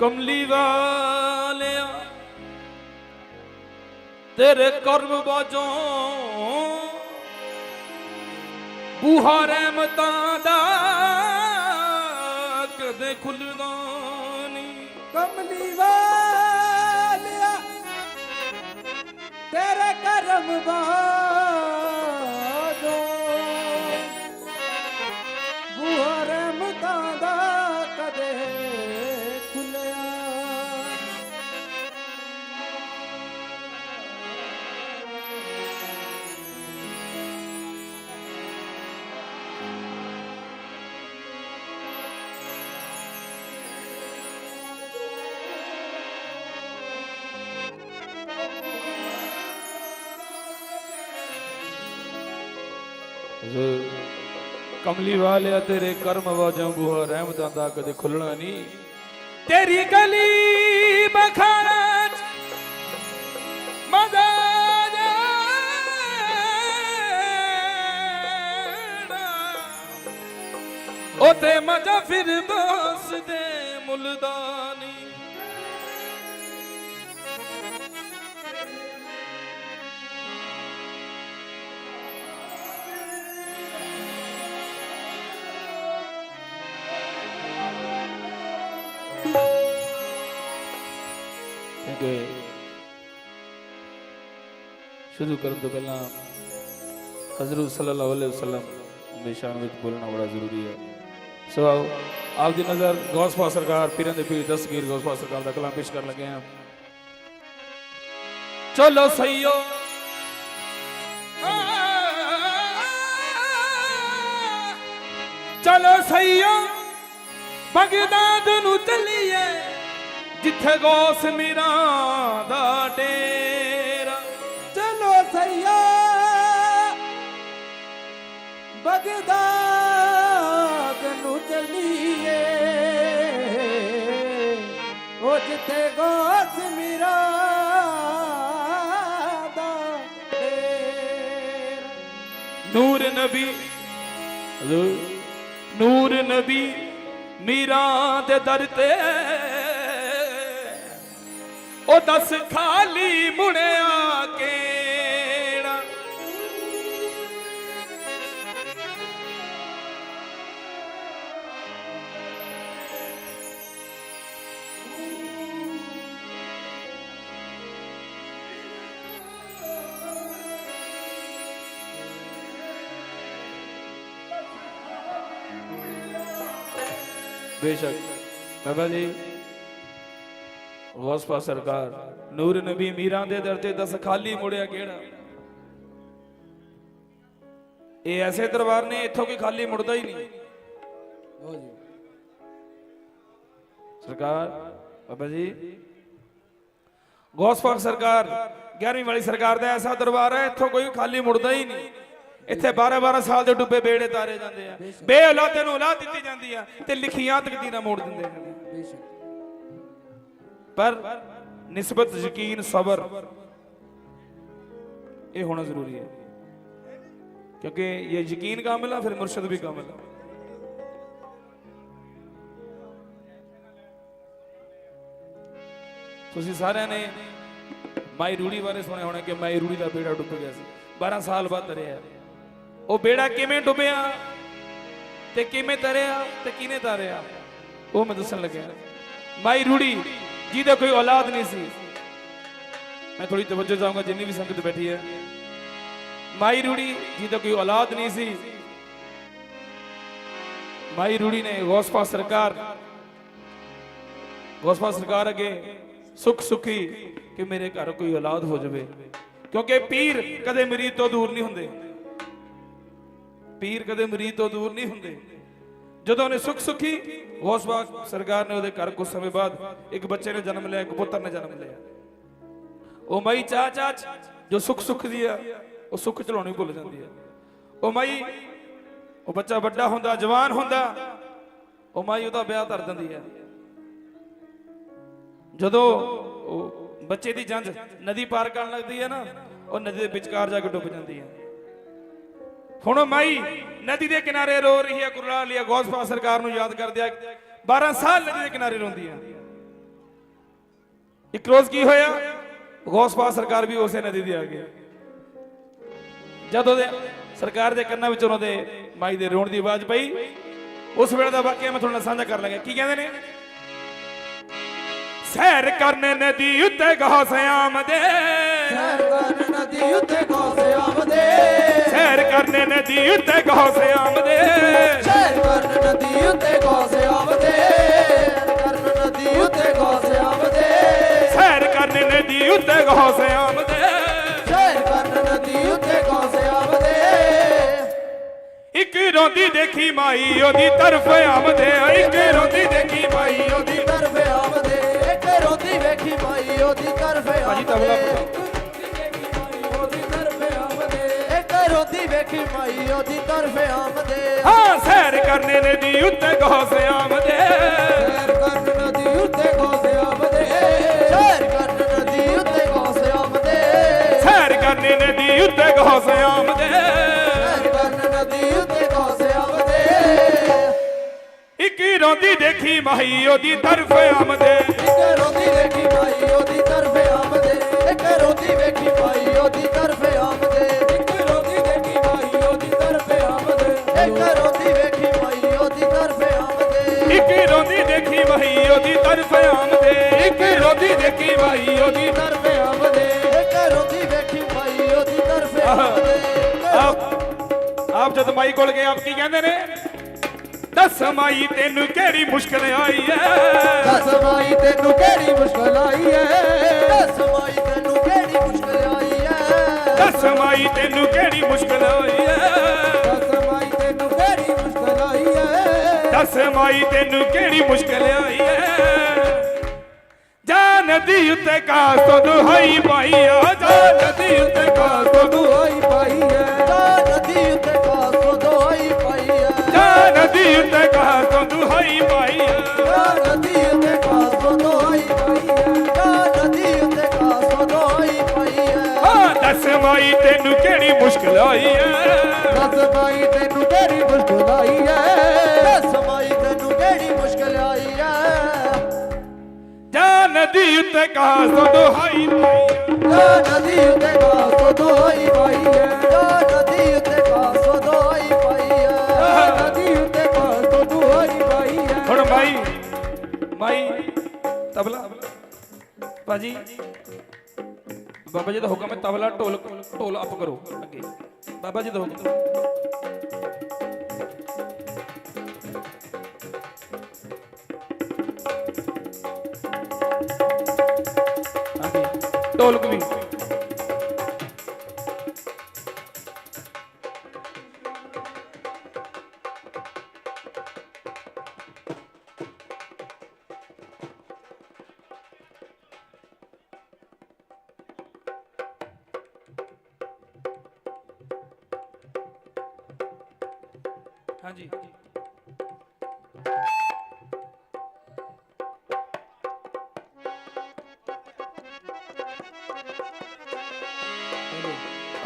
ਕਮਲੀ ਵਾਲਿਆ, ਤੇਰੇ ਕਰਮ ਬਾਝੋਂ ਬੂਹਾ ਰਹਿਮਤਾਂ ਦਾ ਕਦੇ ਖੁੱਲਦਾ ਨਹੀਂ। ਕਮਲੀ ਵਾਲਿਆ, ਤੇਰੇ ਕਰਮ ਬਾਦੋ ਕਮਲੀ ਵਾਲਿਆ, ਤੇਰੇ ਕਰਮ ਵਾਜੋਂ ਬੂਹਾ ਰਹਿਮਤਾਂ ਦਾ ਕਦੇ ਖੁੱਲਣਾ ਨਹੀਂ। ਤੇਰੀ ਗਲੀ ਬਖਾਣਾ ਚ ਮਜ਼ਾ ਉਤੇ ਮਜ਼ਾ ਫਿਰ ਦੋਸ ਦੇ ਮੁਲਦਾਨੀ ਸ਼ੁਰੂ ਕਰਨ ਤੋਂ ਪਹਿਲਾਂ ਹਜ਼ਰਤ ਸੱਲੱਲਾਹੁ ਅਲੈਹਿ ਵਸੱਲਮ ਦੇ ਵਿੱਚ ਬੋਲਣਾ ਬੜਾ ਜ਼ਰੂਰੀ ਹੈ। ਸੋ ਆਓ ਆਪ ਦੀ ਨਜ਼ਰ ਗੌਸਪਾ ਸਰਕਾਰ, ਪੀਰਾਂ ਦੇ ਪੀਰ ਦਸਗੀਰ ਗੌਸਪਾ ਸਰਕਾਰ ਦਾ ਕਲਾਮ ਪੇਸ਼ ਕਰਨ ਲੱਗੇ ਹਾਂ। ਚਲੋ ਸਈਓ। ਚਲੋ ਸਈਓ। ਬਗਦਾਦ ਨੂੰ ਚੱਲੀਏ, ਜਿੱਥੇ ਗੌਸ ਮੀਰਾਂ ਦਾ ਡੇਰਾ ਬਗਦਾਦ ਨੂੰ ਚੱਲੀਏ। ਉਹ ਜਿੱਥੇ ਗੋਸ ਮੇਰਾ ਨੂਰ ਨਬੀ ਨੂਰ ਨਬੀ ਮੀਰਾਂ ਦੇ ਦਰ ਤੇ। ਉਹ ਦਸ ਖਾਲੀ ਮੁੜਿਆ ਕਿਹੜਾ ਬੇਸ਼ੱਕ। ਬਾਬਾ ਜੀ ਗੌਸਪਾ ਸਰਕਾਰ, ਨੂਰ ਨਬੀ ਮੀਰਾਂ ਦੇ ਦਰ ਤੇ ਦਸ ਖਾਲੀ ਮੁੜਿਆ ਕਿਹੜਾ? ਇਹ ਐਸੇ ਦਰਬਾਰ ਨੇ ਇੱਥੋਂ ਕੋਈ ਖਾਲੀ ਮੁੜਦਾ ਹੀ ਨਹੀਂ। ਹੋ ਜੀ ਸਰਕਾਰ, ਬਾਬਾ ਜੀ ਗੌਸਪਾਕ ਸਰਕਾਰ 11ਵੀਂ ਵਾਲੀ ਸਰਕਾਰ ਦਾ ਐਸਾ ਦਰਬਾਰ ਹੈ, ਇੱਥੋਂ ਕੋਈ ਖਾਲੀ ਮੁੜਦਾ ਹੀ ਨਹੀਂ। ਇੱਥੇ 12 12 ਸਾਲ ਦੇ ਡੁੱਬੇ ਬੇੜੇ ਤਾਰੇ ਜਾਂਦੇ ਆ ਬੇ ਔਲਾਦੇ ਨੂੰ ਔਲਾਦ ਦਿੱਤੀ ਜਾਂਦੀ ਆ ਤੇ ਲਿਖੀਆਂ ਤਕਦੀਰਾਂ ਮੋੜ ਦਿੰਦੇ ਨੇ ਬੇਸ਼ੱਕ ਪਰ ਨਿਸਬਤ ਯਕੀਨ ਸਬਰ ਇਹ ਹੋਣਾ ਜ਼ਰੂਰੀ ਹੈ क्योंकि ये यकीन कामिल है फिर मुर्शद भी कामिल है ਤੁਸੀਂ ਸਾਰਿਆਂ ਨੇ ਮਾਈ ਰੂੜੀ ਬਾਰੇ ਸੁਣਿਆ ਹੋਣਾ ਕਿ ਮਾਈ ਰੂੜੀ ਦਾ ਬੇੜਾ ਡੁੱਬ ਗਿਆ ਸੀ 12 ਸਾਲ ਬਾਅਦ ਤਰਿਆ ਉਹ ਬੇੜਾ ਕਿਵੇਂ ਡੁੱਬਿਆ ਤੇ ਕਿਵੇਂ ਤਰਿਆ ਤੇ ਕਿਨੇ ਤਰਿਆ? ਉਹ ਮੈਂ ਦੱਸਣ ਲੱਗਿਆ। ਮਾਈ ਰੂੜੀ, ਜਿਹਦਾ ਕੋਈ ਔਲਾਦ ਨਹੀਂ ਸੀ। ਮੈਂ ਥੋੜੀ ਤਵੱਜੋ ਚਾਹੂੰਗਾ ਜਿੰਨੀ ਵੀ ਸੰਗਤ ਬੈਠੀ ਹੈ। ਮਾਈ ਰੂੜੀ, ਜਿਹਦਾ ਕੋਈ ਔਲਾਦ ਨਹੀਂ ਸੀ। ਮਾਈ ਰੂੜੀ ਨੇ ਗੌਸਪਾ ਸਰਕਾਰ ਗੌਸਪਾ ਸਰਕਾਰ ਅਗੇ ਸੁਖ ਸੁਖੀ ਕਿ ਮੇਰੇ ਘਰ ਕੋਈ ਔਲਾਦ ਹੋ ਜਾਵੇ। ਕਿਉਂਕਿ ਪੀਰ ਕਦੇ ਮਰੀਦ ਤੋਂ ਦੂਰ ਨਹੀਂ ਹੁੰਦੇ। ਪੀਰ ਕਦੇ ਮਰੀਦ ਤੋਂ ਦੂਰ ਨਹੀਂ ਹੁੰਦੇ। ਜਦੋਂ ਉਹਨੇ ਸੁਖ ਸੁਖੀ ਗੌਸਪਾ ਸਰਕਾਰ ਨੇ ਉਹਦੇ ਘਰ ਕੁਝ ਸਮੇਂ ਬਾਅਦ ਇੱਕ ਬੱਚੇ ਨੇ ਜਨਮ ਲਿਆ, ਇੱਕ ਪੁੱਤਰ ਨੇ ਜਨਮ ਲਿਆ। ਉਹ ਮਾਈ ਚਾਹ ਚਾਹ ਜੋ ਸੁਖ ਸੁਖ ਦੀ ਆ, ਉਹ ਸੁੱਖ ਚਲਾਉਣੀ ਭੁੱਲ ਜਾਂਦੀ ਹੈ ਉਹ ਮਈ, ਉਹ ਬੱਚਾ ਵੱਡਾ ਹੁੰਦਾ, ਜਵਾਨ ਹੁੰਦਾ, ਉਹ ਮਾਈ ਉਹਦਾ ਵਿਆਹ ਧਰ ਦਿੰਦੀ ਹੈ ਜਦੋਂ ਉਹ ਬੱਚੇ ਦੀ ਜੰਜ ਨਦੀ ਪਾਰ ਕਰਨ ਲੱਗਦੀ ਹੈ ਨਾ, ਉਹ ਨਦੀ ਦੇ ਵਿਚਕਾਰ ਜਾ ਕੇ ਡੁੱਬ ਜਾਂਦੀ ਹੈ ਹੁਣ ਉਹ ਮਾਈ ਨਦੀ ਦੇ ਕਿਨਾਰੇ ਰੋ ਰਹੀ ਹੈ ਕੁਰਲਾ ਲਿਆ ਗੌਸਪਾ ਸਰਕਾਰ ਨੂੰ ਯਾਦ ਕਰਦਿਆ 12 ਸਾਲ ਨਦੀ ਦੇ ਕਿਨਾਰੇ ਰੋਂਦੀ ਹੈ ਇੱਕ ਰੋਜ਼ ਕੀ ਹੋਇਆ? ਗੌਸਪਾ ਸਰਕਾਰ ਵੀ ਉਸੇ ਨਦੀ ਦੇ ਆ ਗਈ। ਜਦੋਂ ਦੇ ਸਰਕਾਰ ਦੇ ਕੰਨਾਂ ਵਿੱਚ ਉਹਨਾਂ ਦੇ ਮਾਈ ਦੇ ਰੋਣ ਦੀ ਆਵਾਜ਼ ਪਈ, ਉਸ ਵੇਲੇ ਦਾ ਵਾਕਿਆ ਮੈਂ ਤੁਹਾਡੇ ਨਾਲ ਸਾਂਝਾ ਕਰਨ ਲੱਗਾ ਕੀ ਕਹਿੰਦੇ ਨੇ? ਸੈਰ ਕਰਨ ਨਦੀ ਉੱਤੇ ਗਾਸ ਆਮਦੇ। ਸੈਰ ਕਰਨ ਨਦੀ ਉੱਤੇ ਗੋਸੇ ਆਵਦੇ ਕਰਨ ਨਦੀ ਉੱਤੇ ਗਾਸ ਆਮਦੇ ਸੈਰ ਕਰਨ ਨਦੀ ਉੱਤੇ ਗੋਸੇ ਆਵਦੇ। ਸੈਰ ਕਰਨ ਨਦੀ ਉੱਤੇ ਗੋਸੇ ਆਵਦੇ। ਸੈਰ ਕਰਨ ਨਦੀ ਉੱਤੇ ਗਾਸ ਆਮਦੇ ਸੈਰ ਕਰਨ ਨਦੀ ਉੱਤੇ ਗੋਸੇ ਆਵਦੇ। ਇੱਕ ਰੋਂਦੀ ਦੇਖੀ ਮਾਈ ਉਹਦੀ ਤਰਫ ਆਮਦੇ ਇੱਕ ਰੋਂਦੀ ਦੇਖੀ ਮਾਈ ਉਹਦੀ ਤਰਫ ਆਵਦੇ ਇੱਕ ਰੋਂਦੀ ਵੇਖੀ ਮਾਈ ਉਹਦੀ ਤਰਫ ਭਾਜੀ ਰੋਂਦੀ ਵੇਖੀ ਮਾਈ ਉਹਦੀ ਤਰਫ ਆਵਦੇ ਹਾਂ ਸੈਰ ਕਰਨ ਨਦੀ ਉੱਤੇ ਗਾਸ ਆਮਦੇ ਸੈਰ ਕਰਨ ਨਦੀ ਉੱਤੇ ਗੋਸੇ ਆਵਦੇ ਸੈਰ ਕਰਨ ਨਦੀ ਉੱਤੇ ਗੋਸੇ ਆਵਦੇ ਸੈਰ ਕਰਨ ਨਦੀ ਉੱਤੇ ਗਾਸ ਆਮਦੇ ਸੈਰ ਕਰਨ ਨਦੀ ਉੱਤੇ ਗੋਸੇ ਆਵਦੇ ਇੱਕ ਰੋਂਦੀ ਦੇਖੀ ਮਾਈ ਉਹਦੀ ਤਰਫ ਆਮਦੇ ਇੱਕ ਰੋਂਦੀ ਵੇਖੀ ਮਾਈ ਉਹਦੀ ਤਰਫ ਆਵਦੇ ਇੱਕ ਰੋਂਦੀ ਵੇਖੀ ਮਾਈ ਉਹਦੀ ਤਰਫ ਦੇਖੀ ਮਾਈ ਉਹਦੀ ਤਰਫ ਆਮਦੇ ਇੱਕ ਰੋਂਦੀ ਦੇਖੀ ਮਾਈ ਉਹਦੀ ਤਰਫ ਆਵਦੇ ਇੱਕ ਰੋਂਦੀ ਵੇਖੀ ਮਾਈ ਉਹਦੀ ਤਰਫ ਆਵਦੇ ਆਪ ਆਪ ਜਦ ਮਾਈ ਕੋਲ ਗਏ ਆਪ ਕੀ ਕਹਿੰਦੇ ਨੇ? ਦੱਸ ਮਾਈ ਤੈਨੂੰ ਕਿਹੜੀ ਮੁਸ਼ਕਲ ਆਈ ਐ? ਦੱਸ ਮਾਈ ਤੈਨੂੰ ਕਿਹੜੀ ਮੁਸ਼ਕਲ ਆਈ ਐ? ਦੱਸ ਮਾਈ ਤੈਨੂੰ ਕਿਹੜੀ ਮੁਸ਼ਕਲ ਆਈ ਐ? ਦੱਸ ਮਾਈ ਤੈਨੂੰ ਕਿਹੜੀ ਮੁਸ਼ਕਲ ਆਈ ਐ? ਦੱਸ ਮਾਈ ਤੈਨੂੰ ਕਿਹੜੀ ਮੁਸ਼ਕਲ ਆਈ ਐ? ਜਾ ਨਦੀ ਉੱਤੇ ਕਾਸ ਤੋਂ ਦੁਹਾਈ ਪਾਈਆ ਜਾ ਨਦੀ ਉੱਤੇ ਕਾਸ ਤੋਂ ਦੁ- ਦੁਆਈ ਪਾਈ ਐ? ਜਾ ਨਦੀ ਉੱਤੇ ਕਾਸੋ ਦੁਆਈ ਪਾਈ ਐ? ਜਾ ਨਦੀ ਉੱਤੇ ਕਾਸ ਤੋਂ ਦੁਹਾਈ ਪਾਈਆ ਜਾ ਨਦੀ ਉੱਤੇ ਕਾਸੋ ਦੁਆਈ ਪਾਈ ਐ? ਜਾ ਨਦੀ ਉੱਤੇ ਕਾਸੋ ਦੁਆਈ ਪਾਈ ਐ? ਹਾਂ ਦੱਸ ਮਾਈ ਤੈਨੂੰ ਕਿਹੜੀ ਮੁਸ਼ਕਲ ਆਈ ਐ? ਦੱਸ ਮਾਈ ਤੈਨੂੰ ਕਿਹੜੀ ਮੁਸ਼ਕਲ ਆਈ ਐ? ਨਦੀ ਉੱਤੇ ਕਾਸ ਤੋਂ ਦੁਹਾਈ ਜਾ ਨਦੀ ਉੱਤੇ ਪਾਈ ਜਾ ਨਦੀ ਉੱਤੇ ਪਾਈ ਜਾ ਨਦੀ ਉੱਤੇ ਕਾਸੋ ਦੁਆਈ ਪਾਈ ਐ ਹੁਣ ਮਾਈ ਮਾਈ ਤਬਲਾ। ਭਾਜੀ ਬਾਬਾ ਜੀ ਦਾ ਹੁਕਮ ਹੈ ਤਬਲਾ ਢੋਲ ਢੋਲ ਅਪ ਕਰੋ ਅੱਗੇ। ਬਾਬਾ ਜੀ ਦਾ ਹੁਕਮ। ਢੋਲਕ ਵੀ। ਹਾਂਜੀ।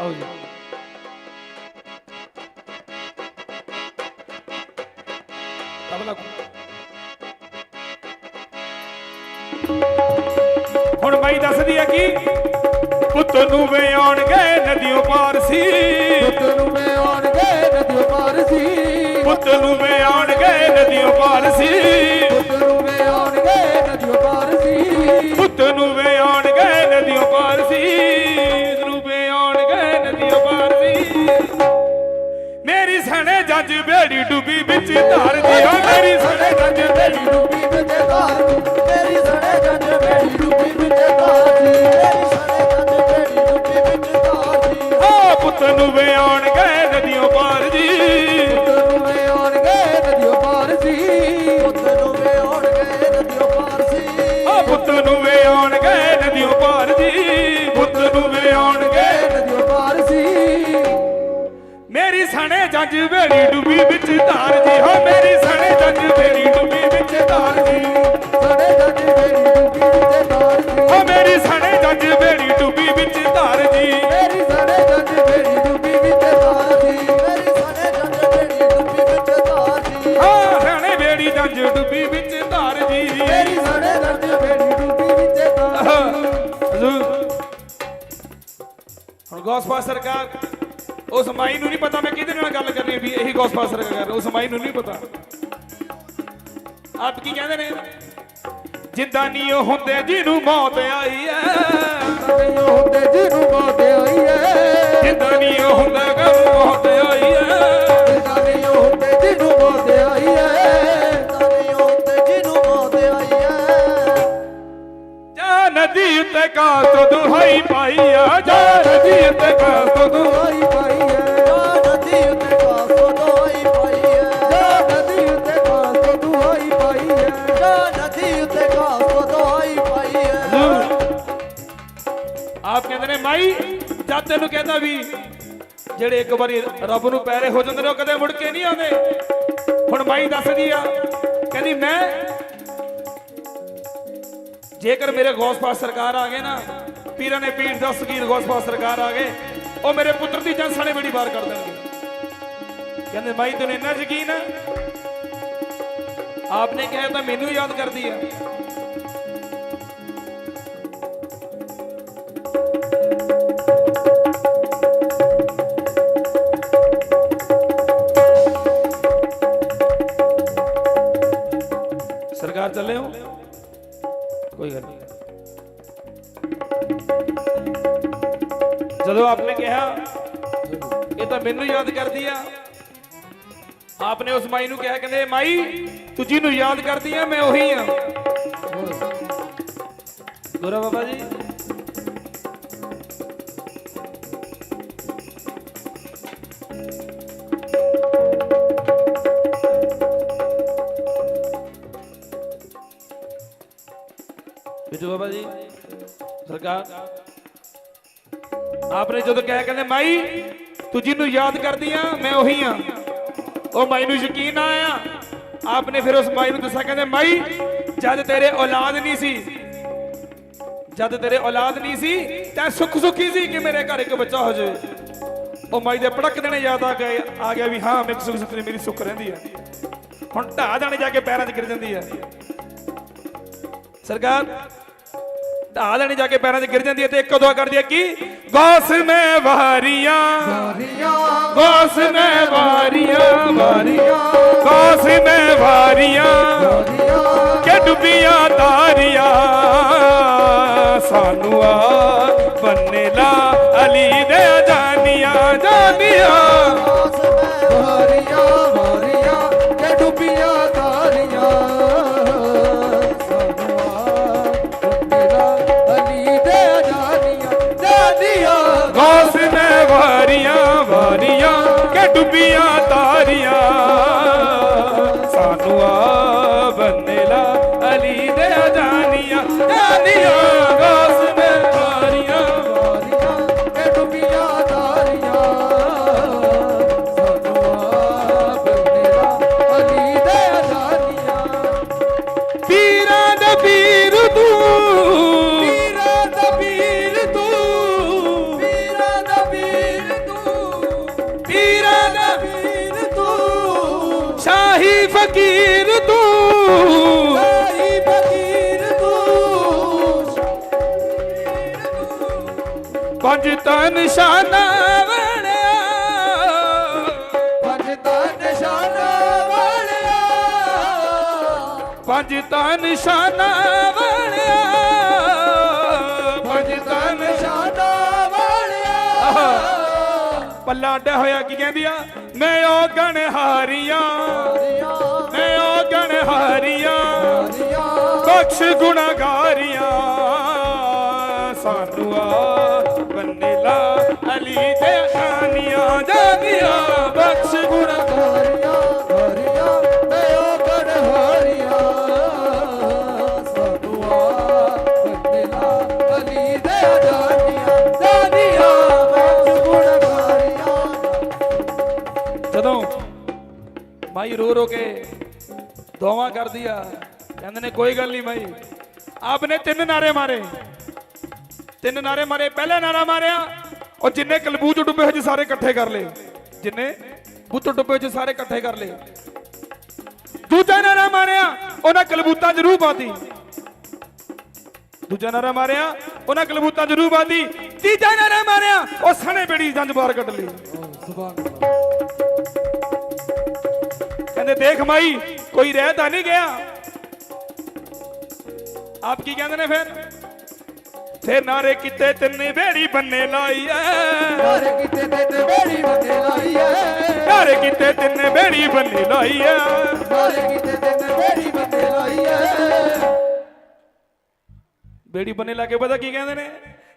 ਆਓ ਜੀ ਤਬਲਾ ਹੁਣ ਮਾਈ ਦੱਸਦੀ ਹੈ ਕਿ? ਪੁੱਤ ਨੂੰ ਵੇ ਆਉਣਗੇ ਨਦੀਆਂ ਪਾਰ ਸੀ। ਪੁੱਤ ਨੂੰ ਮੈਂ ਆਉਣਗੇ ਨਦੀਓ ਪਾਰ ਸੀ। ਪੁੱਤ ਨੂੰ ਵੇ ਆਉਣਗੇ ਨਦੀਆਂ ਪਾਰ ਸੀ। ਸਣੇ ਜੱਜ ਡੁੱਬੀ ਵਿੱਚ ਧਰਦੀ ਓ ਮੇਰੀ ਸਣੇ ਜੱਜ ਬੇੜੀ ਡੁੱਬੀ ਵਿੱਚ ਧਾਰ ਦੀ। ਸਣੇ ਜੱਜ ਮੇਰੀ ਡੁੱਬੀ ਵਿੱਚ ਧਾਰ ਦੀ। ਸਣੇ ਜੱਜ ਮੇਰੀ ਡੁੱਬੀ ਵਿੱਚ ਧਾਰ ਦੀ। ਪੁੱਤ ਨੂੰ ਵੇ ਆਉਣਗੇ ਨਦੀਆਂ ਪਾਰ ਸਣੇ ਜੰਜ ਵੇੜੀ ਡੁੱਬੀ ਵਿੱਚ ਧਾਰ ਜੀ। ਹੋ ਮੇਰੀ ਸਣੇ ਜੰਜ ਵੇੜੀ ਡੁੱਬੀ ਵਿੱਚ ਧਾਰ ਜੀ। ਸਣੇ ਜੰਜ ਵੇੜੀ ਡੁੱਬੀ ਵਿੱਚ ਧਾਰ ਜੀ। ਹੋ ਮੇਰੀ ਸਣੇ ਜੰਜ ਵੇੜੀ ਡੁੱਬੀ ਵਿੱਚ ਧਾਰ ਜੀ। ਮੇਰੀ ਸਣੇ ਜੰਜ ਵੇੜੀ ਡੁੱਬੀ ਵਿੱਚ ਧਾਰ ਜੀ। ਮੇਰੀ ਸਣੇ ਜੰਜ ਵੇੜੀ ਡੁੱਬੀ ਵਿੱਚ ਧਾਰ ਜੀ। ਹਾਂ ਸਣੇ ਵੇੜੀ ਜੰਜ ਡੁੱਬੀ ਵਿੱਚ ਧਾਰ ਜੀ। ਮੇਰੀ ਸਣੇ ਜੰਜ ਵੇੜੀ ਡੁੱਬੀ ਵਿੱਚ ਧਾਰ ਜੀ। ਹਜ਼ੂਰ ਹੁਣ ਗੌਸਪਾ ਸਰਕਾਰ ਉਸ ਮਾਈ ਨੂੰ ਨਹੀਂ ਪਤਾ ਮੈਂ ਕਿਹਦੇ ਨਾਲ ਗੱਲ ਕਰਨੀ ਵੀ ਇਹੀ ਗੌਸਪਾ ਸਰਕਾਰ ਉਸ ਮਾਈ ਨੂੰ ਨਹੀਂ ਪਤਾ। ਆਪ ਕੀ ਕਹਿੰਦੇ ਨੇ? ਜਿੰਦਾ ਨਹੀਂ ਉਹ ਹੁੰਦੇ ਜਿਹਨੂੰ ਮੌਤ ਆਈ ਐ ਨਹੀਂ ਹੁੰਦੇ ਜਿਹਨੂੰ ਮੌਤ ਆਈ ਐ ਜਿੰਦਾ ਨਹੀਂ ਉਹ ਹੁੰਦਾ ਗਾ ਮੌਤ ਆਈ ਐ ਜਿੰਦਾ ਨਹੀਂ ਹੁੰਦੇ ਹੁੰਦੇ ਜਿਹਨੂੰ ਮੌਤ ਆਈ ਐ ਜਾ ਨਦੀ ਉੱਤੇ ਕਾਸ ਦੁਹਾਈ ਪਾਈ ਆ, ਜਾ ਨਦੀ ਉੱਤੇ ਕਾਸ ਦੁਹਾਈ ਪਾਈ ਮਾਈ, ਜਦ ਤੈਨੂੰ ਕਹਿੰਦਾ ਵੀ ਜਿਹੜੇ ਇੱਕ ਵਾਰੀ ਰੱਬ ਨੂੰ ਪੈਰੇ ਹੋ ਜਾਂਦੇ ਨੇ, ਉਹ ਕਦੇ ਮੁੜ ਕੇ ਨਹੀਂ ਆਉਂਦੇ। ਹੁਣ ਮਾਈ ਦੱਸਦੀ ਆ, ਕਹਿੰਦੀ, ਮੈਂ ਜੇਕਰ ਮੇਰੇ ਗੌਸਪਾਸ ਸਰਕਾਰ ਆ ਗਏ ਨਾ, ਪੀਰਾਂ ਨੇ ਪੀਰ ਦਸ ਗੀਰ ਗੌਸਪਾਸ ਸਰਕਾਰ ਆ ਗਏ, ਉਹ ਮੇਰੇ ਪੁੱਤਰ ਦੀ ਜਾਨ ਸਾਣੇ ਬੜੀ ਵਾਰ ਕਰ ਦੇਣਗੇ। ਕਹਿੰਦੇ, ਮਾਈ, ਤੈਨੂੰ ਇੰਨਾ ਯਕੀਨ ਆ? ਆਪਨੇ ਕਿਹਾ ਤਾਂ ਮੈਨੂੰ ਯਾਦ ਕਰਦੀ ਆ। ਮਾਈ ਨੂੰ ਕਿਹਾ ਕਹਿੰਦੇ, ਮਾਈ, ਤੂੰ ਜਿਹਨੂੰ ਯਾਦ ਕਰਦੀ ਆ, ਮੈਂ ਉਹੀ ਆ। ਗੋਰਾ ਬਾਬਾ ਜੀ। ਬਿਜੂ ਬਾਬਾ ਜੀ, ਸਰਕਾਰ। ਆਪਨੇ ਜਦੋਂ ਕਿਹਾ ਕਹਿੰਦੇ, ਮਾਈ, ਤੂੰ ਜਿਹਨੂੰ ਯਾਦ ਕਰਦੀ ਆ, ਮੈਂ ਉਹੀ ਆ। ਉਹ ਮਾਈ ਨੂੰ ਯਕੀਨ ਨਾ ਆਇਆ। ਆਪਨੇ ਫਿਰ ਉਸ ਮਾਈ ਨੂੰ ਦੱਸਿਆ, ਕਹਿੰਦੇ, ਮਾਈ, ਜਦ ਤੇਰੇ ਔਲਾਦ ਨਹੀਂ ਸੀ, ਜਦ ਤੇਰੇ ਔਲਾਦ ਨਹੀਂ ਸੀ, ਤੈਂ ਸੁੱਖ ਸੁਖੀ ਸੀ ਕਿ ਮੇਰੇ ਘਰ ਇੱਕ ਬੱਚਾ ਹੋ ਜਾਵੇ। ਉਹ ਮਾਈ ਦੇ ਪੜਕ ਦੇਣੇ ਯਾਦ ਆ ਗਏ, ਆ ਗਿਆ ਵੀ ਹਾਂ, ਮੇਰੇ ਸੁੱਖ ਸੁਖੀ ਮੇਰੀ ਸੁੱਖ ਰਹਿੰਦੀ ਹੈ ਹੁਣ ਢਾਹ ਜਾਣੇ ਜਾ ਕੇ ਪੈਰਾਂ 'ਚ ਗਿਰ ਜਾਂਦੀ ਹੈ ਸਰਕਾਰ, ਢਾਹ ਲੈਣੇ ਜਾ ਕੇ ਪੈਰਾਂ 'ਚ ਗਿਰ ਜਾਂਦੀ ਹੈ ਤੇ ਇੱਕ ਦੁਆ ਕਰਦੀ ਹੈ ਕਿ, ਗੌਸ ਮੈਂ ਵਾਰੀਆਂ। ਵਾਰੀਆਂ। ਗੌਸ ਮੈਂ ਵਾਰੀਆਂ ਵਾਰੀਆਂ। ਗੌਸ ਮੈਂ ਵਾਰੀਆਂ ਵਾਰੀਆਂ ਕਿ ਡੁੱਬੀਆਂ ਤਾਰੀਆਂ। ਸਾਨੂੰ ਆ ਬੰਨੇ ਲਾ ਅਲੀ ਦੇ ਜਾਨੀਆਂ ਜਾਨੀਆਂ। ਪੰਜ ਤਾਂ ਨਿਸ਼ਾਨਾ ਵਣਿਆ ਪੰਜ ਤਾਂ ਨਿਸ਼ਾਨਾ ਵਾਲਿਆ। ਪੰਜ ਤਾਂ ਨਿਸ਼ਾਨਾ ਵਣਿਆ ਪੰਜ ਤਾਂ ਨਿਸ਼ਾਨਾ ਨਿਸ਼ਾਨਾ ਵਾਲਿਆ ਪੱਲਾ ਅੱਡਾ ਹੋਇਆ ਕੀ ਕਹਿੰਦੀ ਆ ਮੈਂ ਉਹ ਗਣ ਹਾਰੀਆਂ ਮੈਂ ਉਹ ਗਣ ਹਾਰੀਆਂ। ਬਖਸ਼ ਗੁਨਾਹਗਾਰੀਆਂ। ਸਾਨੂੰ ਬੰਨੇ ਲਾ ਅਲੀ ਦੇ ਖਾਨੀਆਂ ਜਾਨੀਆਂ ਬਖਸ਼ ਗੁਨਾਹ ਜਦੋਂ ਮਾਈ ਰੋ ਰੋ ਕੇ ਦੁਆਵਾਂ ਕਰਦੀ ਆ, ਕਹਿੰਦੇ ਨੇ, ਕੋਈ ਗੱਲ ਨਹੀਂ ਮਾਈ, ਆਪਨੇ ਤਿੰਨ ਨਾਰੇ ਮਾਰੇ। ਤਿੰਨ ਨਾਰੇ ਮਾਰੇ, ਪਹਿਲਾ ਨਾਰਾ ਮਾਰਿਆ। ਉਹ ਜਿੰਨੇ ਕਲਬੂ ਡੁੱਬੇ ਹੋਏ ਸੀ ਸਾਰੇ ਇਕੱਠੇ ਕਰ ਲਏ। ਜਿੰਨੇ ਬੁੱਤ ਡੁੱਬੇ ਹੋਏ ਸੀ ਸਾਰੇ ਇਕੱਠੇ ਕਰ ਲਏ। ਦੂਜਾ ਨਾਰਾ ਮਾਰਿਆ, ਉਹਨਾਂ ਕਲਬੂਤਾਂ ਚ ਰੂਹ ਪਾਤੀ ਦੂਜਾ ਨਾਰਾ ਮਾਰਿਆ, ਉਹਨਾਂ ਕਲਬੂਤਾਂ ਚ ਰੂਹ ਪਾਤੀ ਤੀਜਾ ਨਾਰਾ ਮਾਰਿਆ, ਉਹ ਸਣੇ ਬੇੜੀ ਜੰਜ ਬਾਹਰ ਕੱਢ ਲਈ। ਸੁਭਾਨ ਅੱਲਾਹ ਕਹਿੰਦੇ, ਦੇਖ ਮਾਈ, ਕੋਈ ਰਹਿ ਤਾਂ ਨਹੀਂ ਗਿਆ। ਆਪ ਕੀ ਕਹਿੰਦੇ ਨੇ ਫਿਰ? ਫਿਰ ਨਾਰੇ ਕਿਤੇ ਤਿੰਨੇ ਬੇੜੀ ਬੰਨੇ ਲਾਈ ਐ। ਨਾਰੇ ਕਿਤੇ ਤੇ ਤੇ ਬੇੜੀ ਬੰਦੇ ਲਾਈ ਐ। ਨਾਰੇ ਕਿਤੇ ਤਿੰਨੇ ਬੇੜੀ ਬੰਨੇ ਲਾਈ ਐ। ਨਾਰੇ ਕਿਤੇ ਤੇ ਤੇ ਬੇੜੀ ਬੰਦੇ ਲਾਈ ਐ। ਬੇੜੀ ਬੰਨੇ ਲਾ ਕੇ ਪਤਾ ਕੀ ਕਹਿੰਦੇ ਨੇ?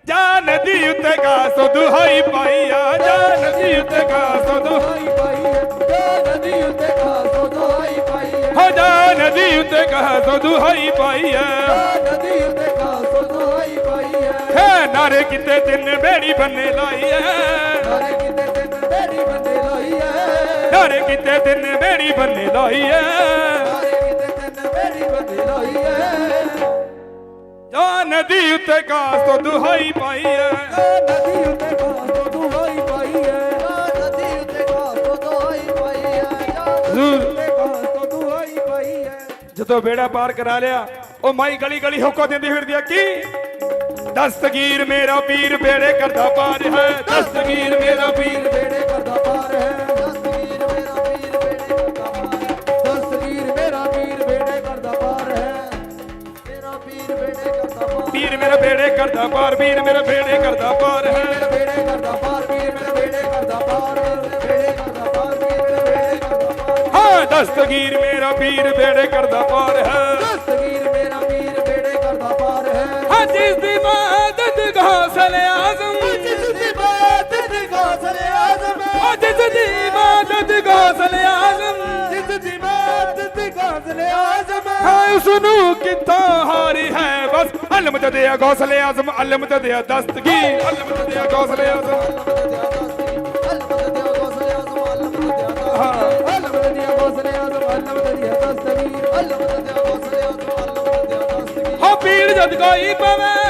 ਜਾ ਨਦੀ ਉੱਤੇ ਕਾਸੋ ਦੁਹਾਈ ਪਾਈਆ ਜਾ ਨਦੀ ਉੱਤੇ ਕਾਸੋ ਦੁਹਾਈ ਪਾਈ ਐ ਜੋ ਨਦੀ ਉੱਤੇ ਕਾਸੋ ਦੁਹਾਈ ਪਾਈ ਐ ਹੋ ਜਾ ਨਦੀ ਉੱਤੇ ਕਾਸੋ ਦੁਹਾਈ ਪਾਈਆ ਜੋ ਨਦੀ ਉੱਤੇ ਹੈ ਨਾਰੇ ਕਿਤੇ ਤਿੰਨ ਬੇੜੀ ਬੰਨੇ ਲਾਈ ਐ ਨਾਰੇ ਕਿਤੇ ਤੇ ਤੇ ਬੇੜੀ ਬੰਦੇ ਲਾਈ ਐ ਨਾਰੇ ਕਿਤੇ ਤਿੰਨ ਬੇੜੀ ਬੰਨੇ ਲਾਈ ਐ ਨਾਰੇ ਕਿਤੇ ਤੇ ਤੇ ਬੇੜੀ ਬੰਦੇ ਲਾਈ ਐ ਜਾ ਨਦੀ ਉੱਤੇ ਕਾਸੋ ਦੁਹਾਈ ਪਾਈ ਐ ਨਦੀ ਉੱਤੇ ਕਾਸੋ ਦੁਹਾਈ ਪਾਈ ਐ ਨਦੀ ਉੱਤੇ ਕਾਸੋ ਦੁਹਾਈ ਪਾਈ ਐ ਹਜ਼ੂਰ ਉੱਤੇ ਕਾਸੋ ਦੁਹਾਈ ਪਾਈ ਐ ਜਦੋਂ ਬੇੜਾ ਪਾਰ ਕਰਾ ਲਿਆ ਉਹ ਮਾਈ ਗਲੀ ਗਲੀ ਹੁਕੋ ਦਿੰਦੀ ਫਿਰਦੀ ਆ ਕੀ? ਦਸਤਗੀਰ ਮੇਰਾ ਪੀਰ ਬੇੜੇ ਕਰਦਾ ਪਾਰ ਹੈ ਦਸਤਗੀਰ ਮੇਰਾ ਪੀਰ ਬੇੜੇ ਕਰਦਾ ਪਾਰ ਹੈ ਦਸਤਗੀਰ ਮੇਰਾ ਪੀਰ ਬੇੜੇ ਕਰਦਾ ਪਾਰ ਹੈ ਦਸਤਗੀਰ ਮੇਰਾ ਪੀਰ ਬੇੜੇ ਕਰਦਾ ਪਾਰ ਹੈ ਮੇਰਾ ਪੀਰ ਬੇੜੇ ਕਰਦਾ ਪਾਰ ਪੀਰ ਮੇਰਾ ਬੇੜੇ ਕਰਦਾ ਪਾਰ ਪੀਰ ਮੇਰਾ ਬੇੜੇ ਕਰਦਾ ਪਾਰ ਹੈ ਮੇਰਾ ਬੇੜੇ ਕਰਦਾ ਪਾਰ ਪੀਰ ਮੇਰਾ ਬੇੜੇ ਕਰਦਾ ਪਾਰ ਬੇੜੇ ਕਰਦਾ ਪਾਰ ਪੀਰ ਮੇਰਾ ਬੇੜੇ ਕਰਦਾ ਪਾਰ ਹਾਂ ਦਸਤਗੀਰ ਮੇਰਾ ਪੀਰ ਬੇੜੇ ਕਰਦਾ ਪਾਰ ਹੈ ਆਜ਼ਮ। ਜਿਸ ਦੀ ਆਜ਼ਮ। ਹਾਂ ਉਸ ਨੂੰ ਕਿੱਥੋਂ ਹਾਰੀ ਹੈ? ਬਸ ਅਲਮ ਤੇ ਦਿਆ ਗੌਸਲ ਆਜ਼ਮ ਅਲਮ ਤੇ ਦਿਆ ਦਸਤਗੀਰ ਅਲਮ ਤੇ ਦਿਆ ਗੌਸਲ ਆਜ਼ਮ। ਜਦ ਕੋਈ ਪਵੇ।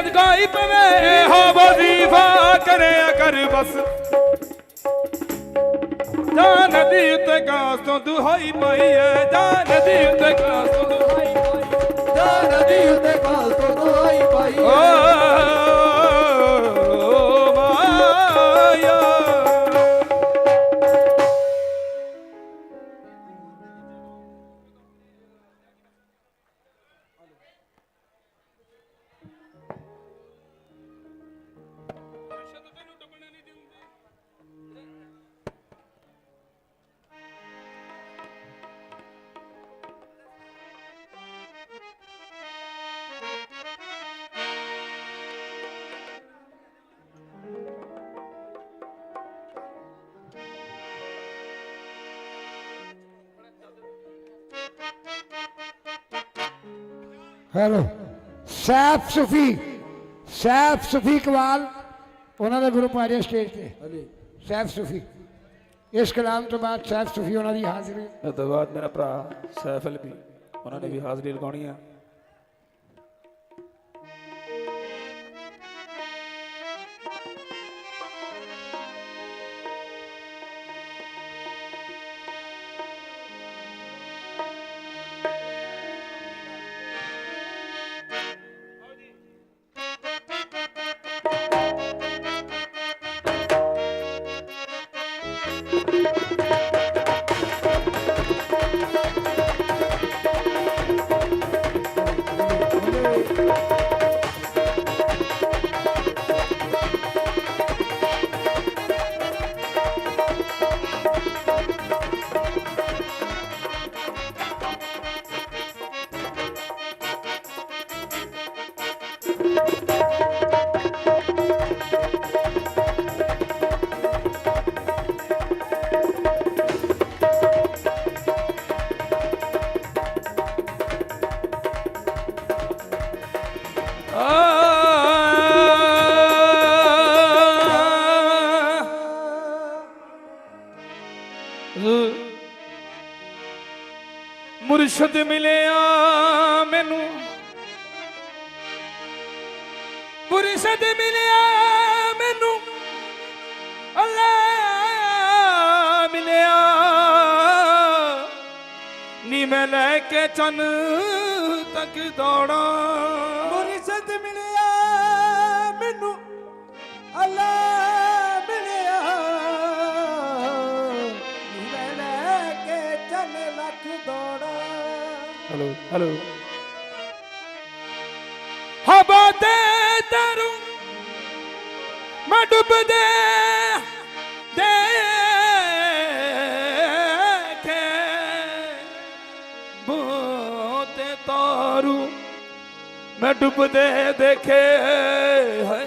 ਪੀਰ ਜਦ ਕੋਈ ਪਵੇ ਹੋ ਵਜ਼ੀਫਾ ਕਰਿਆ ਕਰ ਬਸ। ਜਾ ਨਦੀ ਉੱਤੇ ਕਾਸ ਤੋਂ ਦੁਹਾਈ ਪਾਈ ਐ ਜਾ ਨਦੀ ਉੱਤੇ ਕਾਸ ਤੋਂ ਦੁਹਾਈ ਪਾਈ ਓ ਮਾਇਆ ਸੈਫ ਸੁਫੀ ਸੈਫ ਸੁਫੀ ਕਵਾਲ ਉਹਨਾਂ ਦਾ ਗਰੁੱਪ ਆ ਰਿਹਾ ਸਟੇਜ ਤੇ ਸੈਫ ਸੁਫੀ। ਇਸ ਕਲਾਮ ਤੋਂ ਬਾਅਦ ਸੈਫ ਸੁਫੀ ਉਹਨਾਂ ਦੀ ਹਾਜ਼ਰੀ। ਤੋਂ ਬਾਅਦ ਮੇਰਾ ਭਰਾ ਸੈਫਲ ਵੀ ਉਹਨਾਂ ਨੇ ਵੀ ਹਾਜ਼ਰੀ ਲਗਾਉਣੀ ਆ। ਮੁਰਸ਼ਦ ਮਿਲਿਆ ਮੁਰਸ਼ਦ ਮਿਲਿਆ ਮੈਨੂੰ? ਅੱਲਾ ਮਿਲਿਆ। ਨੀ ਮੈਂ ਲੈ ਕੇ ਚੰਨ ਤੱਕ ਦੌੜਾਂ। ਮੁਰਸ਼ਦ ਮਿਲਿਆ ਮੈਨੂੰ। ਅੱਲਾ ਮਿਲਿਆ। ਨੀ ਮੈਂ ਲੈ ਕੇ ਚੰਨ ਲੱਖ ਦੌੜਾ। ਹਲੋ ਹਲੋ ਡੁੱਬਦੇ ਦੇਖੇ। ਬੋਤੇ ਤਾਰੂ ਮੈਂ ਡੁੱਬਦੇ ਦੇਖੇ ਹੈ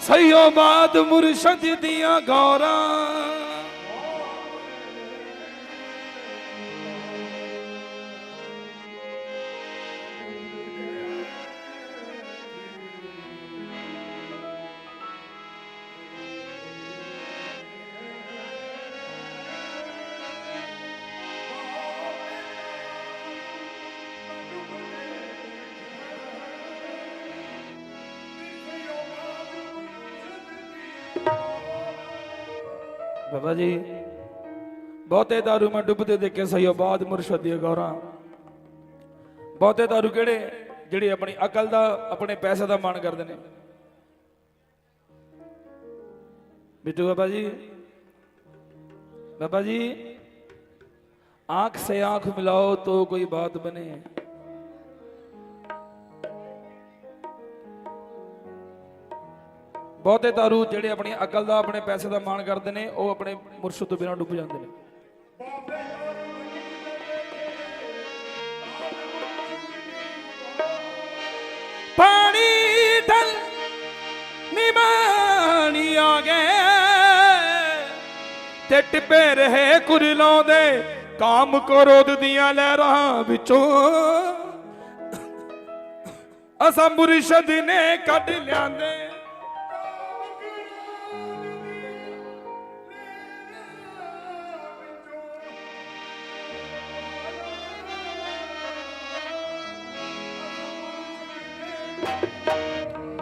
ਸਈਓ ਬਾਦ ਮੁਰਸ਼ਦ ਦੀਆਂ ਗੌਰਾਂ ਬਾਬਾ ਜੀ ਬਹੁਤੇ ਦਾਰੂ ਮੈਂ ਡੁੱਬਦੇ ਦੇਖੇ ਸਈਓ ਬਾਦ ਮੁਰਸ਼ਦ ਦੀਆਂ ਗੌਰਾਂ ਬਹੁਤੇ ਦਾਰੂ ਕਿਹੜੇ ਜਿਹੜੇ ਆਪਣੀ ਅਕਲ ਦਾ ਆਪਣੇ ਪੈਸੇ ਦਾ ਮਾਣ ਕਰਦੇ ਨੇ ਬਿੱਟੂ ਬਾਬਾ ਜੀ बाबा जी आंख से आंख मिलाओ तो कोई बात बने ਬਹੁਤੇ ਦਾਰੂ ਜਿਹੜੇ ਆਪਣੀ ਅਕਲ ਦਾ, ਆਪਣੇ ਪੈਸੇ ਦਾ ਮਾਣ ਕਰਦੇ ਨੇ, ਉਹ ਆਪਣੇ ਮੁਰਸ਼ਦ ਤੋਂ ਬਿਨਾਂ ਡੁੱਬ ਜਾਂਦੇ ਨੇ। ਪਾਣੀ ਢਲ ਨਿਮਾਣੀ ਆ ਗਏ। ਤੇ ਟਿਪੇ ਰਹੇ ਕੁਰਲੋਂ ਲਾਉਂਦੇ ਕਾਮ ਕਰੋਧ ਦੀਆਂ ਲਹਿਰਾਂ ਵਿੱਚੋਂ। ਅਸਾਂ ਮੁਰਸ਼ਦ ਨੇ ਕੱਢ ਲਿਆਂਦੇ।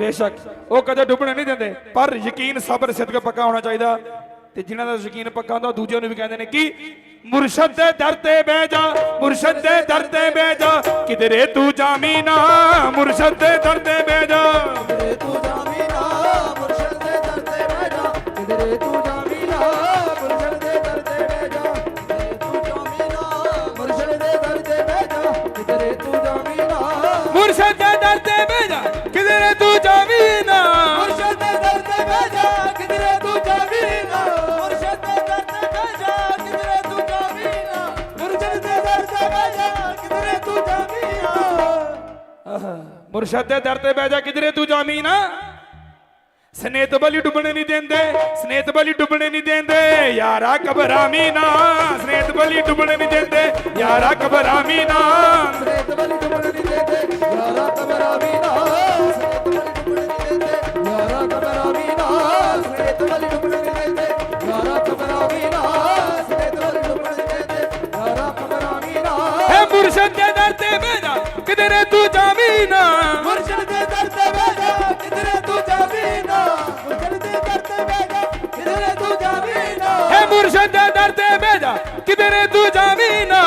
ਬੇਸ਼ੱਕ ਉਹ ਕਦੇ ਡੁੱਬਣੇ ਨਹੀਂ ਦਿੰਦੇ। ਪਰ ਯਕੀਨ ਸਬਰ ਸਿਦਕ ਪੱਕਾ ਹੋਣਾ ਚਾਹੀਦਾ। ਤੇ ਜਿਨ੍ਹਾਂ ਦਾ ਯਕੀਨ ਪੱਕਾ ਹੁੰਦਾ, ਦੂਜਿਆਂ ਨੂੰ ਵੀ ਕਹਿੰਦੇ ਨੇ ਕਿ ਮੁਰਸ਼ਦ ਦੇ ਦਰ ਤੇ ਬਹਿ ਜਾ, ਮੁਰਸ਼ਦ ਦੇ ਦਰ ਤੇ ਬਹਿ ਜਾ। ਕਿਧਰੇ ਤੂੰ ਜਾਮੀ ਨਾ, ਮੁਰਸ਼ਦ ਦੇ ਦਰ ਤੇ ਬਹਿ ਜਾ। ਕਿਧਰੇ ਤੂੰ ਜਾਵੀ ਮੁਰਸ਼ਦ ਦੇ ਦਰ ਤੇ ਬਹਿ ਜਾ, ਕਿਧਰੇ ਤੂੰ ਜਾ ਕਿਧਰੇ ਜਾਮੀ ਨਾ? ਸਨੇਤ ਬਲੀ ਡੁੱਬਣੇ ਨਹੀਂ ਦਿੰਦੇ, ਸਨੇਤ ਬਲੀ ਡੁੱਬਣੇ ਨਹੀਂ ਦਿੰਦੇ। ਯਾਰਾ ਕਬਰਾਮੀ ਨਾ, ਸਨੇਤ ਬਲੀ ਡੁੱਬਣੇ ਨਹੀਂ ਦਿੰਦੇ। ਯਾਰਾ ਕਬਰਾਮੀ ਮੀਨਾ ਸਨੇਤ ਵਾਲੀ ਡੁੱਬਣ ਮੁਰਸ਼ਦ ਦੇ ਦਰ ਤੇ ਜਾ ਕਿਧਰੇ ਤੂੰ ਜਾਮੀ ਨਾ? ਮੁਰਸ਼ਦ ਦੇ ਦਰ ਤੇ ਜਾ ਕਿਧਰੇ ਤੂੰ ਜਾਵੀ ਨਾ? ਮੁਰਸ਼ਦ ਦੇ ਦਰ ਤੇ ਜਾ ਕਿਧਰੇ ਤੂੰ ਜਾਵੀ ਨਾ? ਹੈ ਮੁਰਸ਼ਦ ਦੇ ਦਰ ਤੇ ਜਾ ਕਿਧਰੇ ਤੂੰ ਜਾਮੀ ਨਾ?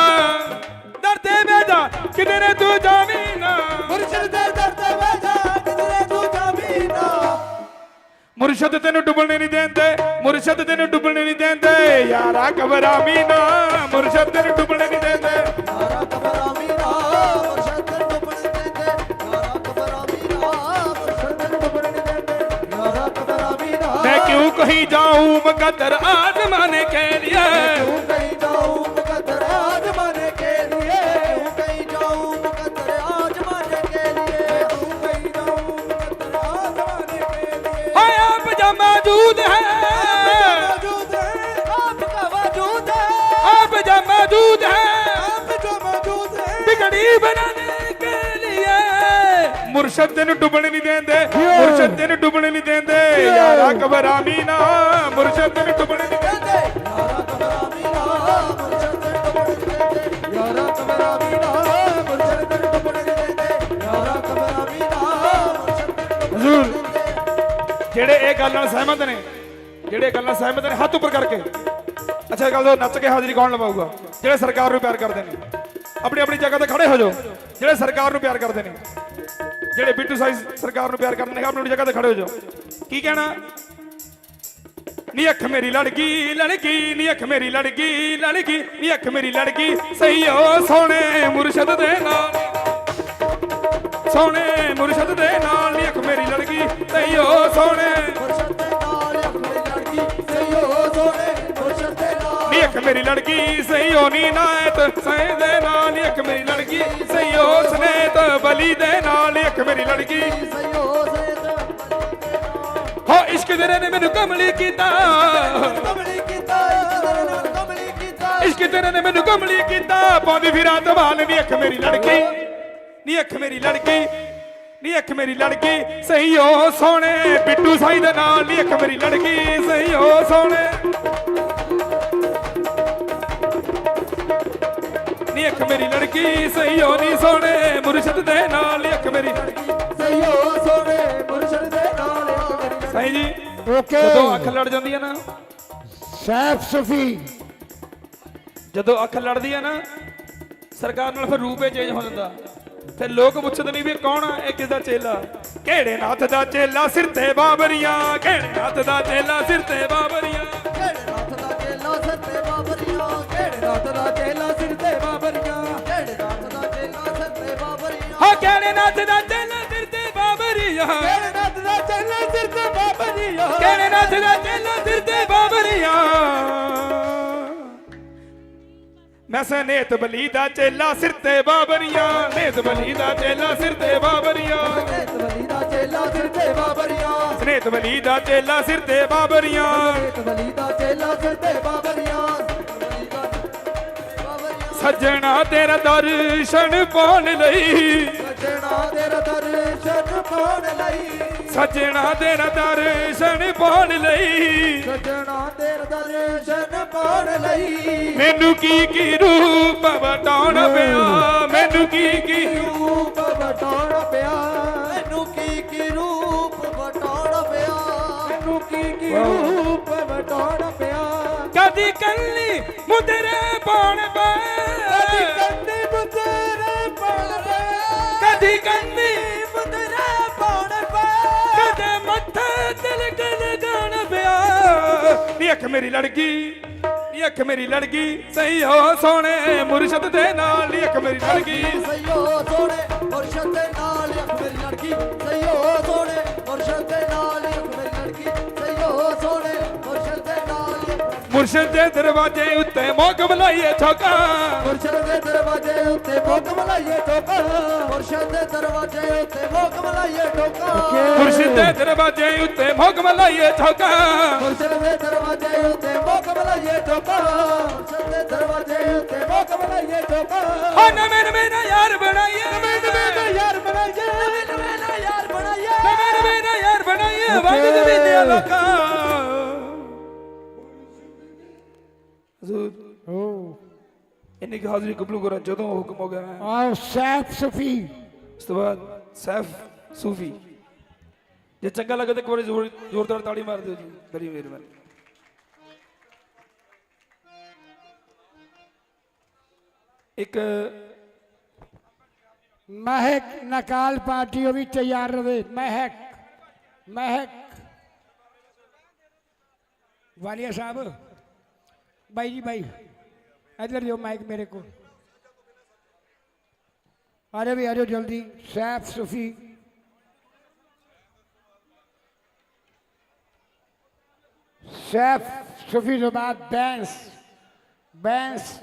ਦਰ ਤੇ ਜਾ ਕਿਧਰੇ ਤੂੰ ਜਾਮੀ ਨਾ? ਮੁਰਸ਼ਦ ਦੇ ਦਰ ਤੇ ਜਾ ਕਿਧਰੇ ਤੂੰ ਜਾਵੀ ਨਾ? ਮੁਰਸ਼ਦ ਤੈਨੂੰ ਡੁੱਬਣੇ ਨਹੀਂ ਦਿੰਦੇ ਮੁਰਸ਼ਦ ਤੈਨੂੰ ਡੁੱਬਣੇ ਨਹੀਂ ਦਿੰਦੇ ਯਾਰਾ ਕਬਰਾਮੀ ਨਾ। ਮੁਰਸ਼ਦ ਤੈਨੂੰ ਡੁੱਬਣੇ ਨਹੀਂ ਦਿੰਦੇ। कहीं जाऊं मकदर आजमाने के लिए क्यों कहीं जाऊं मुकद्दर आजमाने के लिए क्यों कहीं जाऊं मुकद्दर आजमाने के लिए क्यों कहीं जाऊं मुकद्दर आजमाने के लिए हाय आप जब मौजूद है ਮੁਰਸ਼ਦ ਨੂੰ ਡੁੱਬਣ ਨਹੀਂ ਦਿੰਦੇ ਮੁਰਸ਼ਦ ਨੂੰ ਡੁੱਬਣ ਨਹੀਂ ਦਿੰਦੇ। ਯਾਰਾ ਕਬਰਾਂ ਮੀਨਾ ਮੁਰਸ਼ਦ ਨੂੰ ਡੁੱਬਣ ਨਹੀਂ ਦਿੰਦੇ। ਜਿਹੜੇ ਇਹ ਗੱਲ ਨਾਲ ਸਹਿਮਤ ਨੇ ਜਿਹੜੇ ਗੱਲ ਸਹਿਮਤ ਨੇ ਹੱਥ ਉੱਪਰ ਕਰਕੇ। ਅੱਛਾ ਗੱਲ ਦੋ ਨੱਚ ਕੇ ਹਾਜ਼ਰੀ ਕੌਣ ਲਵਾਊਗਾ? ਜਿਹੜੇ ਸਰਕਾਰ ਨੂੰ ਪਿਆਰ ਕਰਦੇ ਨੇ। ਆਪਣੀ ਆਪਣੀ ਜਗ੍ਹਾ ਤੇ ਖੜੇ ਹੋ ਜਾਓ। ਜਿਹੜੇ ਸਰਕਾਰ ਨੂੰ ਪਿਆਰ ਕਰਦੇ ਨੇ। ਜਿਹੜੇ ਬਿੱਟੂ ਸਾਈਜ਼ ਸਰਕਾਰ ਨੂੰ ਪਿਆਰ ਕਰਦੇ ਨੇ ਆਪਣੀ ਜਗ੍ਹਾ ਤੇ ਖੜੇ ਹੋ ਜਾਓ। ਕੀ ਕਹਿਣਾ? ਨੀ ਅੱਖ ਮੇਰੀ ਲੜਕੀ ਲੜਕੀ, ਨੀ ਅੱਖ ਮੇਰੀ ਲੜਕੀ ਲੜਕੀ, ਨੀ ਅੱਖ ਮੇਰੀ ਲੜਕੀ, ਸਹੀ ਓ ਸੋਹਣੇ ਮੁਰਸ਼ਦ ਦੇ ਨਾਲ। ਸੋਹਣੇ ਮੁਰਸ਼ਦ ਦੇ ਨਾਲ, ਨੀ ਅੱਖ ਮੇਰੀ ਲੜਕੀ, ਸਹੀ ਓ ਸੋਹਣੇ ਮੁਰਸ਼ਦ ਅੱਖ ਮੇਰੀ ਲੜਕੀ ਸਹੀ ਨੀ ਨਾਇਤ ਸਹਿ ਦੇ ਨਾਲ ਅੱਖ ਮੇਰੀ ਲੜਕੀ ਸਹੀ ਓ ਸਨੇਤ ਬਲੀ ਦੇ ਨਾਲ ਅੱਖ ਮੇਰੀ ਲੜਕੀ ਸਹੀ ਹੋ ਹੋ ਇਸ਼ਕ ਤੇਰੇ ਨੇ ਮੈਨੂੰ ਕਮਲੀ ਕੀਤਾ। ਕਮਲੀ ਕੀਤਾ ਇਸ਼ਕ ਤੇਰੇ ਨੇ ਮੈਨੂੰ ਕਮਲੀ ਕੀਤਾ। ਪਾਉਂਦੀ ਫਿਰਾਂ ਧਵਾਲ ਨੀ ਅੱਖ ਮੇਰੀ ਲੜਕੀ ਨੀ ਅੱਖ ਮੇਰੀ ਲੜਕੀ ਨੀ ਅੱਖ ਮੇਰੀ ਲੜਕੀ ਸਹੀ ਓ ਸੋਹਣੇ। ਬਿੱਟੂ ਸਾਈ ਦੇ ਨਾਲ ਨੀ ਅੱਖ ਮੇਰੀ ਲੜਕੀ ਸਹੀ ਓ ਸੋਹਣੇ। ਨੀ ਅੱਖ ਮੇਰੀ ਲੜਕੀ ਸਹੀ ਓ ਨੀ ਸੋਹਣੇ ਮੁਰਸ਼ਦ ਦੇ ਨਾਲ ਅੱਖ ਮੇਰੀ ਹੋ ਸੋਹਣੇ ਮੁਰਸ਼ਦ ਦੇ ਨਾਲ ਅੱਖ ਮੇਰੀ ਸਹੀ ਜੀ? ਓਕੇ। ਜਦੋਂ ਅੱਖ ਲੜ ਜਾਂਦੀ ਹੈ ਨਾ। ਸੈਫ ਸਫੀ। ਜਦੋਂ ਅੱਖ ਲੜਦੀ ਹੈ ਨਾ ਸਰਕਾਰ ਨਾਲ ਫਿਰ ਰੂਪ ਚੇਂਜ ਹੋ ਜਾਂਦਾ। ਫਿਰ ਲੋਕ ਪੁੱਛਦੇ ਨਹੀਂ ਵੀ ਕੌਣ ਆ ਇਹ ਕਿਸ ਦਾ ਚੇਲਾ? ਕਿਹੜੇ ਨਾਥ ਦਾ ਚੇਲਾ? ਸਿਰ ਤੇ ਬਾਬਰੀਆਂ ਕਿਹੜੇ ਨਾਥ ਦਾ ਚੇਲਾ? ਸਿਰ ਤੇ ਬਾਬਰੀਆਂ ਕਿਹੜੇ ਨਾਥ ਦਾ ਚੇਲਾ? ਸਿਰ ਤੇ ਬਾਬਰੀਆਂ ਕਿਹੜੇ ਨਾਥ ਦਾ ਚੇਲਾ? ਕਿਹੜੇ ਨਾਥ ਦਾ ਚੇਲਾ ਸਿਰ ਤੇ ਬਾਬਰੀਆਂ। ਕਿਹੜੇ ਨਾਥ ਦਾ ਚੇਲਾ ਸਿਰ ਤੇ ਬਾਬਰੀਆਂ। ਕਿਹੜੇ ਨਾਥ ਦਾ ਚੇਲਾ ਸਿਰ ਤੇ ਬਾਬਰੀਆਂ। ਮੈਂ ਸੇ ਨੇਤ ਬਲੀ ਦਾ ਚੇਲਾ ਸਿਰ ਤੇ ਬਾਬਰੀਆਂ। ਨੇਤ ਬਲੀ ਦਾ ਚੇਲਾ ਸਿਰ ਤੇ ਬਾਬਰੀਆਂ। ਨੇਤ ਬਲੀ ਦਾ ਚੇਲਾ ਸਿਰ ਤੇ ਬਾਬਰੀਆਂ। ਸਨੇਤ ਬਲੀ ਦਾ ਚੇਲਾ ਸਿਰ ਤੇ ਬਾਬਰੀਆਂ। ਨੇਤ ਬਲੀ ਦਾ ਚੇਲਾ ਸਿਰ ਤੇ ਬਾਬਰੀਆਂ। ਸੱਜਣਾ ਤੇਰਾ ਦਰਸ਼ਨ ਪਾਉਣ ਲਈ। ਤੇਰਾ ਦਰਸ਼ਨ ਪਾਉਣ ਲਈ ਸੱਜਣਾ ਤੇਰਾ ਦਰਸ਼ਨ ਪਾਉਣ ਲਈ ਸਜਣਾ ਤੇਰਾ ਦਰਸ਼ਨ ਪਾਉਣ ਲਈ। ਮੈਨੂੰ ਕੀ ਕੀ ਰੂਪ ਵਟਾਉਣ ਪਿਆ? ਮੈਨੂੰ ਕੀ ਕੀ ਰੂਪ ਵਟਾਉਣ ਪਿਆ ਮੈਨੂੰ ਕੀ ਕੀ ਰੂਪ ਵਟਾਉਣਾ ਪਿਆ ਮੈਨੂੰ ਕੀ ਕੀ ਰੂਪ ਵਟਾਉਣਾ ਪਿਆ ਕਦੀ ਕੱਲੀ ਮੁਦਰੇ ਪਾਉਣ ਕਦੀ ਪਏ ਅੱਖ ਮੇਰੀ ਲੜਕੀ ਨੀ ਅੱਖ ਮੇਰੀ ਲੜਕੀ ਸਹੀ ਹੋ ਸੋਹਣੇ ਮੁਰਸ਼ਦ ਦੇ ਨਾਲ ਨੀ ਅੱਖ ਮੇਰੀ ਲੜਕੀ ਮੁਰਸ਼ਦ ਦੇ ਦਰਵਾਜ਼ੇ ਉੱਤੇ ਮੋਗ ਬੁਲਾਈਏ ਛੋਕਾ ਮੁਰਸ਼ਦ ਦੇ ਦਰਵਾਜ਼ੇ ਉੱਤੇ ਭੋਗ ਮਲਾਈਏ ਠੋਕਾ। ਮੁਰਸ਼ਦ ਦੇ ਦਰਵਾਜ਼ੇ ਉੱਤੇ ਭੋਗ ਮਲਾਈਏ ਠੋਕਾ। ਮੁਰਸ਼ਦ ਦੇ ਦਰਵਾਜ਼ੇ ਉੱਤੇ ਮੋਗ ਬੁਲਾਈਏ ਛੋਕਾ ਮੁਰਸ਼ਦ ਦੇ ਦਰਵਾਜ਼ੇ ਉੱਤੇ ਭੋਗ ਮਲਾਈਏ ਠੋਕਾ। ਮੁਰਸ਼ਦ ਦੇ ਦਰਵਾਜ਼ੇ ਉੱਤੇ ਭੋਗ ਮਲਾਈਏ ਠੋਕਾ। ਹੋ ਨਵੇਂ ਨਵੇਂ ਨਾ ਯਾਰ ਬਣਾਈਏ। ਨਵੇਂ ਨਵੇਂ ਯਾਰ ਬਣਾਈਏ। ਨਵੇਂ ਨਵੇਂ ਯਾਰ ਬਣਾਈਏ। ਨਵੇਂ ਨਵੇਂ ਨਾ ਯਾਰ ਬਣਾਈਏ। ਵਗਦ ਵੀ ਦੇ ਲੋਕਾਂ ਹਜ਼ੂਰ ਓ ਇੰਨੀ ਕੁ ਹਾਜ਼ਰੀ ਕਬੂਲ ਕਰੋ ਜਦੋਂ ਹੁਕਮ ਹੋ ਗਿਆ ਮੈਂ ਆਓ ਸੈਫ ਸਫੀ ਉਸ ਤੋਂ ਬਾਅਦ ਸੈਫ ਸੂਫੀ ਜੇ ਚੰਗਾ ਲੱਗੇ ਤਾਂ ਇੱਕ ਵਾਰੀ ਜ਼ੋਰ ਜ਼ੋਰਦਾਰ ਤਾੜੀ ਮਾਰ ਦਿਓ ਜੀ ਬੜੀ ਮਿਹਰਬਾਨੀ ਇੱਕ ਮਹਿਕ ਨਕਾਲ ਪਾਰਟੀ ਉਹ ਵੀ ਤਿਆਰ ਰਵੇ ਮਹਿਕ ਮਹਿਕ ਵਾਲੀਆ ਸਾਹਿਬ ਬਾਈ ਜੀ ਬਾਈ ਇਧਰ ਦਿਓ ਮਾਈਕ ਮੇਰੇ ਕੋਲ ਆ ਜਾਓ ਵੀ ਆ ਜਾਓ ਜਲਦੀ ਸੈਫ ਸੁਫੀ ਸੈਫ ਸੁਫੀ ਤੋਂ ਬਾਅਦ ਬੈਂਸ ਬੈਂਸ